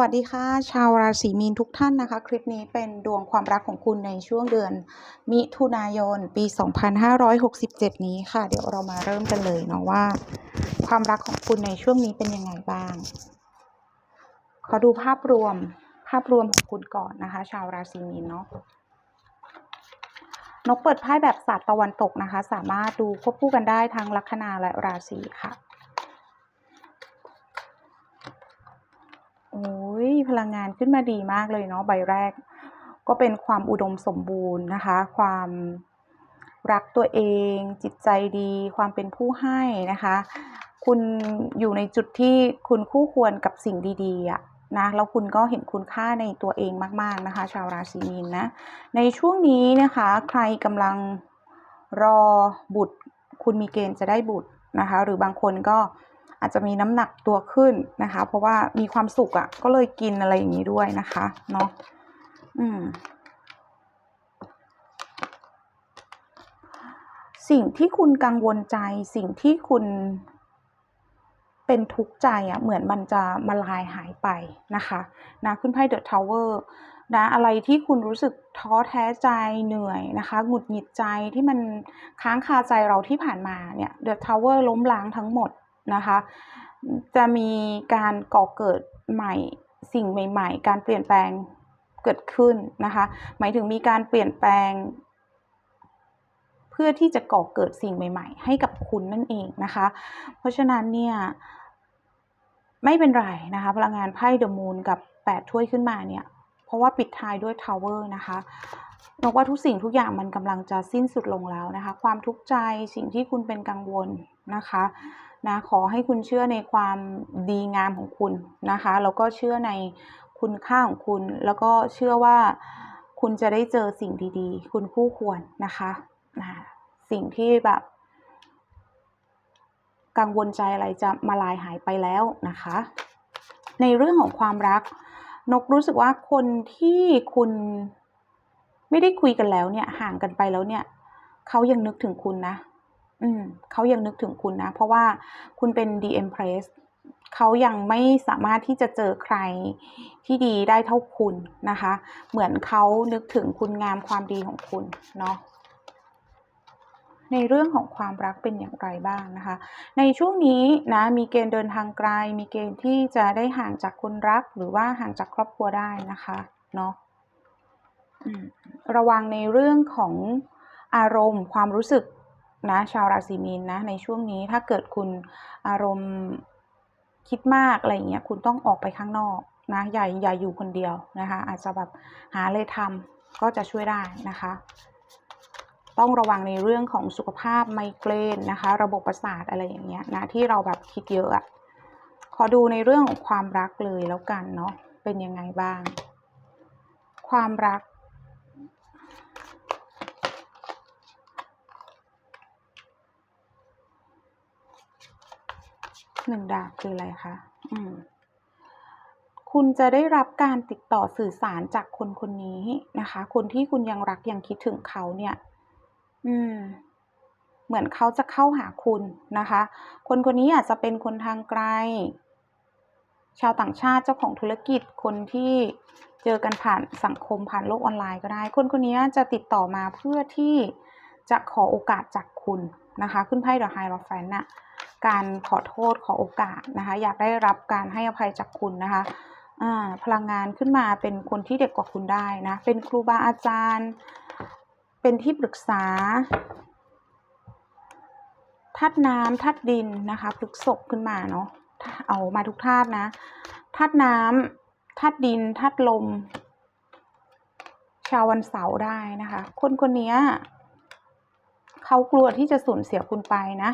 วัสดีค่ะ ชาวราศีมีนทุกท่านนะคะ คลิปนี้เป็นดวงความรักของคุณในช่วงเดือน มิถุนายน ปี 2567 นี้ค่ะ เดี๋ยวเรามาเริ่มกันเลยเนาะว่า ความรักของคุณในช่วงนี้เป็นยังไงบ้าง ขอดูภาพรวมภาพรวมของคุณก่อนนะคะ ชาวราศีมีนเนาะนกเปิดไพ่แบบศาสตร์ตะวันตกนะคะ สามารถดูควบคู่กันได้ทั้งลัคนาและราศีค่ะโอ้ พลังงานขึ้นมาดีมากเลยเนาะใบแรก ก็เป็นความอุดมสมบูรณ์นะคะ ความรักตัวเอง จิตใจดี ความเป็นผู้ให้นะคะ คุณอยู่ในจุดที่คุณคู่ควรกับสิ่งดีๆอะนะแล้วคุณก็เห็นคุณค่าในตัวเองมากๆนะคะ ชาวราศีมีนนะ ในช่วงนี้นะคะ ใครกำลังรอบุตร คุณมีเกณฑ์จะได้บุตรนะคะ หรือบางคนก็ อาจจะมีน้ำหนักตัวขึ้นนะคะ เพราะว่ามีความสุขอะ่ะ ก็เลยกินอะไรอย่างนี้ด้วยนะคะเนาะอืมสิ่งที่คุณกังวลใจ สิ่งที่คุณเป็นทุกข์ใจอะ่ะเหมือนมันจะมาลายหายไปนะคะนะขึ้นไพ่เดอะทาวเวอร์นะอะไรที่คุณรู้สึกท้อแท้ใจเหนื่อยนะคะหงุดหงิดใจที่มันค้างคาใจเราที่ผ่านมาเนี่ยเดอะทาวเวอร์ล้มล้างทั้งหมด นะคะ จะมีการก่อเกิดใหม่สิ่งใหม่ ๆ การเปลี่ยนแปลงเกิดขึ้นนะคะ หมายถึงมีการเปลี่ยนแปลง เพื่อที่จะก่อเกิดสิ่งใหม่ ๆ ให้กับคุณนั่นเองนะคะ เพราะฉะนั้นเนี่ยไม่เป็นไรนะคะ พลังงานไพ่เดอะมูนกับ 8 ถ้วยขึ้นมาเนี่ย เพราะว่าปิดท้ายด้วยทาวเวอร์นะคะนกว่าทุกสิ่งทุกอย่างมันกำลังจะสิ้นสุดลงแล้วนะคะ ความทุกข์ใจสิ่งที่คุณเป็นกังวลนะคะ นะขอให้คุณเชื่อในความดีงามของคุณนะคะแล้วก็เชื่อในคุณค่าของคุณ แล้วก็เชื่อว่าคุณจะได้เจอสิ่งดีๆ คุณคู่ควรนะคะนะสิ่งที่แบบ กังวลใจอะไรจะมาลายหายไปแล้วนะคะ ในเรื่องของความรัก นกรู้สึกว่าคนที่คุณไม่ได้คุยกันแล้วเนี่ยห่างกันไปแล้วเนี่ยเขายังนึกถึงคุณนะ อืมเขายังนึกถึงคุณนะ เพราะว่าคุณเป็น The Empress เขายังไม่สามารถที่จะเจอใครที่ดีได้เท่าคุณนะคะ เหมือนเขานึกถึงคุณงามความดีของคุณเนาะในเรื่องของความรักเป็นอย่างไรบ้างนะคะ ในช่วงนี้นะมีเกณฑ์เดินทางไกล มีเกณฑ์ที่จะได้ห่างจากคนรักหรือว่าห่างจากครอบครัวได้นะคะเนาะระวังในเรื่องของอารมณ์ความรู้สึก นะชาวราศีมีนนะในช่วงนี้ถ้าเกิดคุณอารมณ์คิดมากอะไรเงี้ยคุณต้องออกไปข้างนอกนะอย่าอย่าอยู่คนเดียวนะคะอาจจะแบบหาเลยทำก็จะช่วยได้นะคะ ต้องระวังในเรื่องของสุขภาพไมเกรนนะคะ ระบบประสาทอะไรอย่างเงี้ยนะที่เราแบบคิดเยอะอะขอดูในเรื่องของความรักเลยแล้วกันเนาะเป็นยังไงบ้าง ความรัก หนึ่งดาบคืออะไรคะอืมคุณจะได้รับการติดต่อสื่อสารจากคนคนนี้นะคะ คนที่คุณยังรักยังคิดถึงเขาเนี่ย อืม เหมือนเขาจะเข้าหาคุณนะคะ คนคนนี้อาจจะเป็นคนทางไกล ชาวต่างชาติเจ้าของธุรกิจคนที่เจอกันผ่านสังคมผ่านโลกออนไลน์ก็ได้ คนคนนี้จะติดต่อมาเพื่อที่จะขอโอกาสจากคุณนะคะ ขึ้นไพ่ดอกไฮรอฟแฟนน่ะ การขอโทษขอโอกาสนะคะ อยากได้รับการให้อภัยจากคุณนะคะพลังงานขึ้นมาเป็นคนที่เด็กกว่าคุณได้นะ เป็นครูบาอาจารย์ เป็นที่ปรึกษาธาตุน้ำธาตุดินนะคะพฤกษบขึ้นมาเนาะเอามาทุกธาตุนะธาตุน้ำธาตุดินธาตุลม ชาววันเสาร์ได้นะคะ คนคนนี้เขากลัวที่จะสูญเสียคุณไปนะ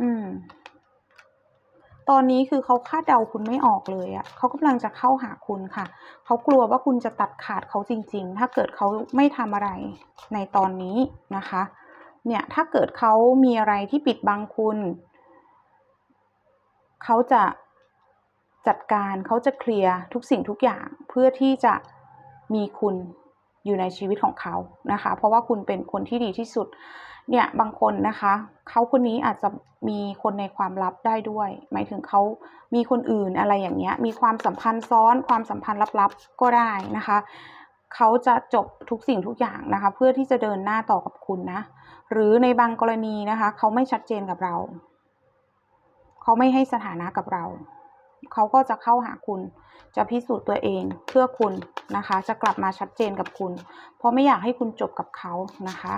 อืม ตอนนี้คือเขาคาดเดาคุณไม่ออกเลยอะ่ะเขากำลังจะเข้าหาคุณค่ะ เขากลัวว่าคุณจะตัดขาดเขาจริง ๆ ถ้าเกิดเขาไม่ทำอะไรในตอนนี้นะคะ เนี่ยถ้าเกิดเขามีอะไรที่ปิดบังคุณ เขาจะจัดการเขาจะเคลียร์ทุกสิ่งทุกอย่างเพื่อที่จะมีคุณอยู่ในชีวิตของเขานะคะ เพราะว่าคุณเป็นคนที่ดีที่สุด เนี่ยบางคนนะคะเขาคนนี้อาจจะมีคนในความลับได้ด้วย หมายถึงเขามีคนอื่นอะไรอย่างเงี้ย มีความสัมพันธ์ซ้อนความสัมพันธ์ลับๆก็ได้นะคะเขาจะจบทุกสิ่งทุกอย่างนะคะ เพื่อที่จะเดินหน้าต่อกับคุณนะ หรือในบางกรณีนะคะเขาไม่ชัดเจนกับเราเขาไม่ให้สถานะกับเราเขาก็จะเข้าหาคุณ จะพิสูจน์ตัวเองเพื่อคุณนะคะ จะกลับมาชัดเจนกับคุณ เพราะไม่อยากให้คุณจบกับเขานะคะ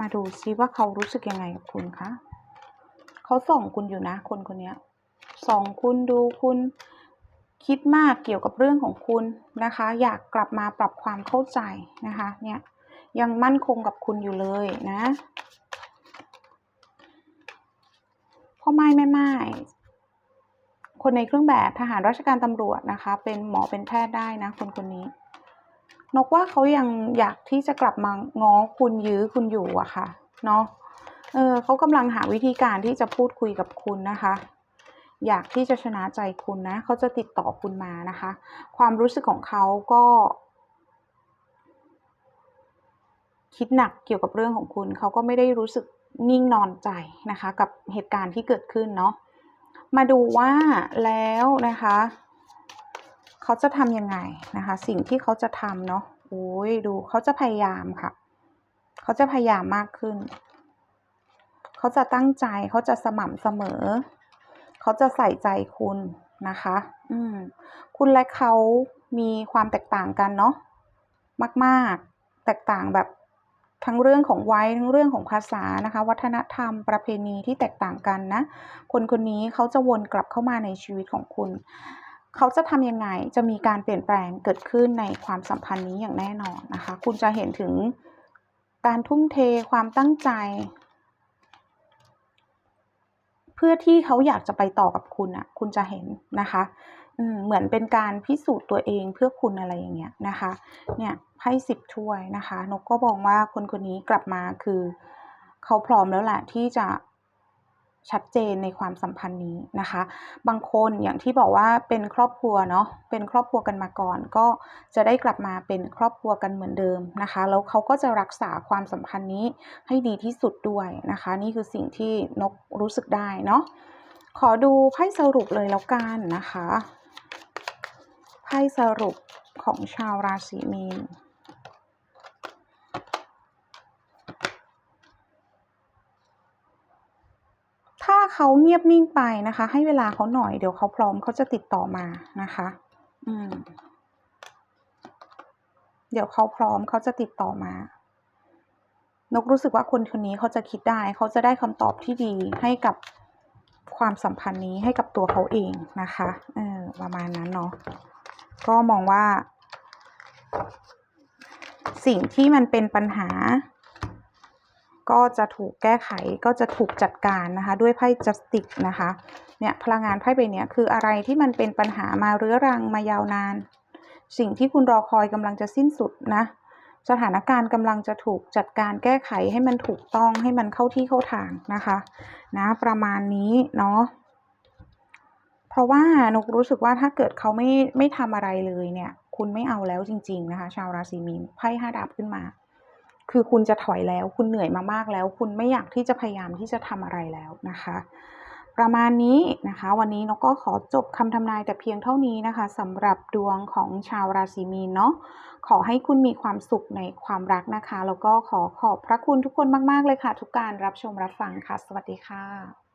มาดูซิว่าเขารู้สึกยังไงกับคุณคะเขาส่องคุณอยู่นะ คนคนนี้ส่องคุณดูคุณคิดมากเกี่ยวกับเรื่องของคุณนะคะ อยากกลับมาปรับความเข้าใจนะคะ เนี่ยยังมั่นคงกับคุณอยู่เลยนะพ่อไม้แม่ไม้คนในเครื่องแบบทหารราชการตำรวจนะคะ เป็นหมอเป็นแพทย์ได้นะ คนคนนี้ นกว่าเขายังอยากที่จะกลับมาง้อคุณยื้อคุณอยู่อะค่ะ เนาะเออเขากำลังหาวิธีการที่จะพูดคุยกับคุณนะคะ อยากที่จะชนะใจคุณนะเขาจะติดต่อคุณมานะคะ ความรู้สึกของเขาก็ คิดหนักเกี่ยวกับเรื่องของคุณ เขาก็ไม่ได้รู้สึกนิ่งนอนใจนะคะ กับเหตุการณ์ที่เกิดขึ้นเนาะมาดูว่าแล้วนะคะ เขาจะทำยังไงนะคะ สิ่งที่เขาจะทำเนาะโอ้ยดูเขาจะพยายามค่ะ เขาจะพยายามมากขึ้น เขาจะตั้งใจเขาจะสม่ำเสมอ เขาจะใส่ใจคุณนะคะ อืม คุณและเขามีความแตกต่างกันเนาะมาก ๆ แตกต่างแบบทั้งเรื่องของวัยทั้งเรื่องของภาษานะคะ วัฒนธรรมประเพณีที่แตกต่างกันนะ คนคนนี้เขาจะวนกลับเข้ามาในชีวิตของคุณ เขาจะทำยังไงจะมีการเปลี่ยนแปลงเกิดขึ้นในความสัมพันธ์นี้อย่างแน่นอนนะคะ คุณจะเห็นถึงการทุ่มเทความตั้งใจ เพื่อที่เขาอยากจะไปต่อกับคุณอะ คุณจะเห็นนะคะเหมือนเป็นการพิสูจน์ตัวเองเพื่อคุณอะไรอย่างเงี้ยนะคะ เนี่ยไพ่สิบถ้วยนะคะ นกก็บอกว่าคนคนนี้กลับมาคือ เขาพร้อมแล้วแหละที่จะ ชัดเจนในความสัมพันธ์นี้นะคะ บางคนอย่างที่บอกว่าเป็นครอบครัวเนาะเป็นครอบครัวกันมาก่อน ก็จะได้กลับมาเป็นครอบครัวกันเหมือนเดิมนะคะ แล้วเขาก็จะรักษาความสัมพันธ์นี้ให้ดีที่สุดด้วยนะคะ นี่คือสิ่งที่นกรู้สึกได้เนาะขอดูไพ่สรุปเลยแล้วกันนะคะไพ่สรุปของชาวราศีมีนถ้า เขาเงียบนิ่งไปนะคะ ให้เวลาเขาหน่อยเดี๋ยวเขาพร้อมเขาจะติดต่อมานะคะ อืม เดี๋ยวเขาพร้อมเขาจะติดต่อมา นกรู้สึกว่าคนคนนี้เขาจะคิดได้เขาจะได้คำตอบที่ดีให้กับความสัมพันธ์นี้ให้กับตัวเขาเองนะคะเออประมาณนั้นเนาะก็มองว่า สิ่งที่มันเป็นปัญหา ก็จะถูกแก้ไขก็จะถูกจัดการนะคะ ด้วยไพ่จัสติกนะคะเนี่ยพลังงานไพ่ใบนี้คืออะไรที่มันเป็นปัญหามาเรื้อรังมายาวนาน สิ่งที่คุณรอคอยกำลังจะสิ้นสุดนะ สถานการณ์กำลังจะถูกจัดการแก้ไขให้มันถูกต้องให้มันเข้าที่เข้าทางนะคะนะประมาณนี้เนาะเพราะว่านกรู้สึกว่าถ้าเกิดเขาไม่ไม่ทำอะไรเลยเนี่ย คุณไม่เอาแล้วจริง ๆนะคะ ชาวราศีมีนไพ่ห้าดาบขึ้นมา คือคุณจะถอยแล้ว คุณเหนื่อยมามากแล้ว คุณไม่อยากที่จะพยายามที่จะทำอะไรแล้วนะคะ ประมาณนี้นะคะ วันนี้นกก็ขอจบคำทำนายแต่เพียงเท่านี้นะคะสำหรับดวงของชาวราศีมีนเนาะขอให้คุณมีความสุขในความรักนะคะ แล้วก็ขอขอบพระคุณทุกคนมาก ๆ เลยค่ะ ทุกการรับชมรับฟังค่ะ สวัสดีค่ะ